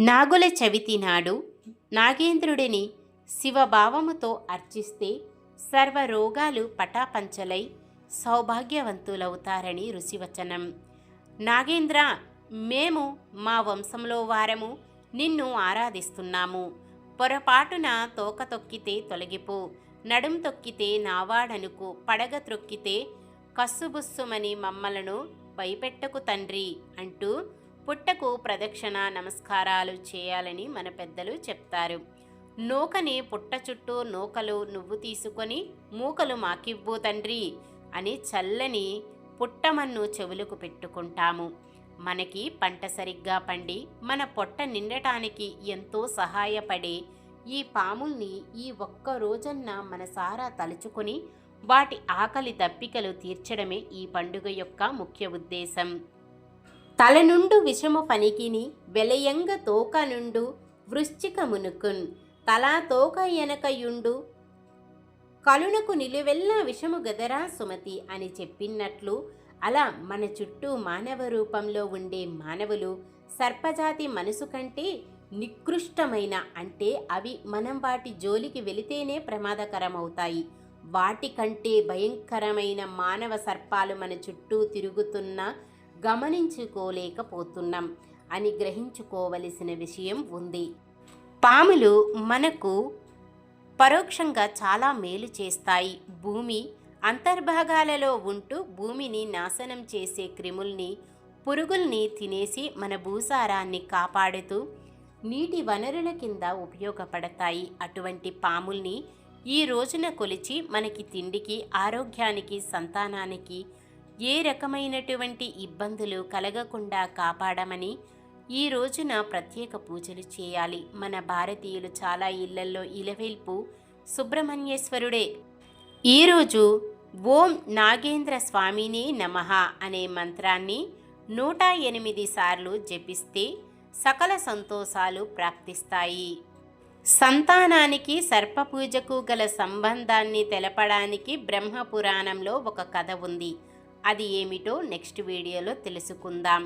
నాగుల చవితి నాడు నాగేంద్రుడిని శివభావముతో అర్చిస్తే సర్వరోగాలు పటాపంచలై సౌభాగ్యవంతులవుతారని ఋషివచనం. నాగేంద్ర మేము మా వంశంలో వారము నిన్ను ఆరాధిస్తున్నాము. పొరపాటున తోక తొక్కితే తొలగిపో నడుం తొక్కితే నావాడనుకు పడగ త్రొక్కితే కస్సుబుస్సుమని మమ్మలను భయపెట్టకు తండ్రి అంటూ పుట్టకు ప్రదక్షిణ నమస్కారాలు చేయాలని మన పెద్దలు చెప్తారు. నూకని పుట్ట చుట్టూ నూకలు నువ్వు తీసుకొని మూకలు మాకివ్వు తండ్రి అని చల్లని పుట్టమన్ను చెవులకు పెట్టుకుంటాము. మనకి పంట సరిగ్గా పండి మన పొట్ట నిండటానికి ఎంతో సహాయపడే ఈ పాముల్ని ఈ ఒక్క రోజన్న మనసారా తలుచుకొని వాటి ఆకలి దప్పికలు తీర్చడమే ఈ పండుగ యొక్క ముఖ్య ఉద్దేశం. తల నుండు విషము పనికిని వెలయంగ తోక నుండు వృశ్చిక మునుకున్ తలా తోక ఎనకయుండు. కలునకు నిలువెల్లా విషము గదరా సుమతి అని చెప్పినట్లు అలా మన చుట్టూ మానవ రూపంలో ఉండే మానవులు సర్పజాతి మనసు కంటే నికృష్టమైన అంటే అవి మనం వాటి జోలికి వెళితేనే ప్రమాదకరమవుతాయి. వాటికంటే భయంకరమైన మానవ సర్పాలు మన చుట్టూ తిరుగుతున్నా గమనించుకోలేకపోతున్నాం అని గ్రహించుకోవలసిన విషయం ఉంది. పాములు మనకు పరోక్షంగా చాలా మేలు చేస్తాయి. భూమి అంతర్భాగాలలో ఉంటూ భూమిని నాశనం చేసే క్రిముల్ని పురుగుల్ని తినేసి మన భూసారాన్ని కాపాడుతూ నీటి వనరుల కింద ఉపయోగపడతాయి. అటువంటి పాముల్ని ఈ రోజున కొలిచి మనకి తిండికి ఆరోగ్యానికి సంతానానికి ఏ రకమైనటువంటి ఇబ్బందులు కలగకుండా కాపాడమని ఈ రోజున ప్రత్యేక పూజలు చేయాలి. మన భారతీయులు చాలా ఇళ్ళల్లో ఇలవేల్పు సుబ్రహ్మణ్యేశ్వరుడే. ఈరోజు ఓం నాగేంద్ర స్వామిని నమః అనే మంత్రాన్ని నూట ఎనిమిది సార్లు జపిస్తే సకల సంతోషాలు ప్రాప్తిస్తాయి. సంతానానికి సర్పపూజకు గల సంబంధాన్ని తెలపడానికి బ్రహ్మ పురాణంలో ఒక కథ ఉంది. అది ఏమిటో నెక్స్ట్ వీడియోలో తెలుసుకుందాం.